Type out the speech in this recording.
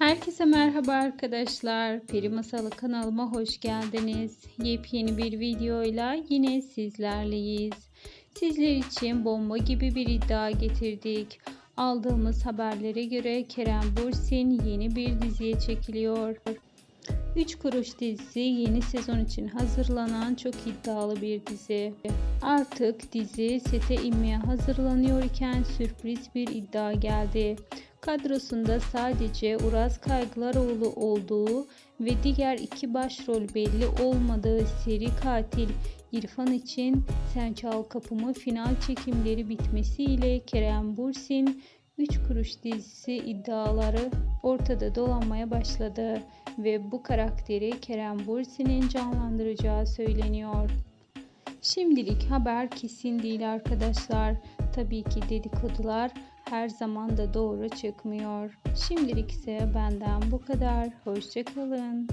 Herkese merhaba arkadaşlar. Peri Masalı kanalıma hoş geldiniz. Yepyeni bir videoyla yine sizlerleyiz. Sizler için bomba gibi bir iddia getirdik. Aldığımız haberlere göre Kerem Bürsin yeni bir diziye çekiliyor. 3 Kuruş dizisi yeni sezon için hazırlanan çok iddialı bir dizi. Artık dizi sete inmeye hazırlanıyor iken sürpriz bir iddia geldi. Kadrosunda sadece Uraz Kaygılaroğlu olduğu ve diğer iki başrol belli olmadığı seri katil İrfan için Sen Çal Kapımı final çekimleri bitmesiyle Kerem Bürsin 3 Kuruş dizisi iddiaları ortada dolanmaya başladı ve bu karakteri Kerem Bürsin'in canlandıracağı söyleniyor. Şimdilik haber kesin değil arkadaşlar. Tabii ki dedikodular her zaman da doğru çıkmıyor. Şimdilik ise benden bu kadar. Hoşçakalın.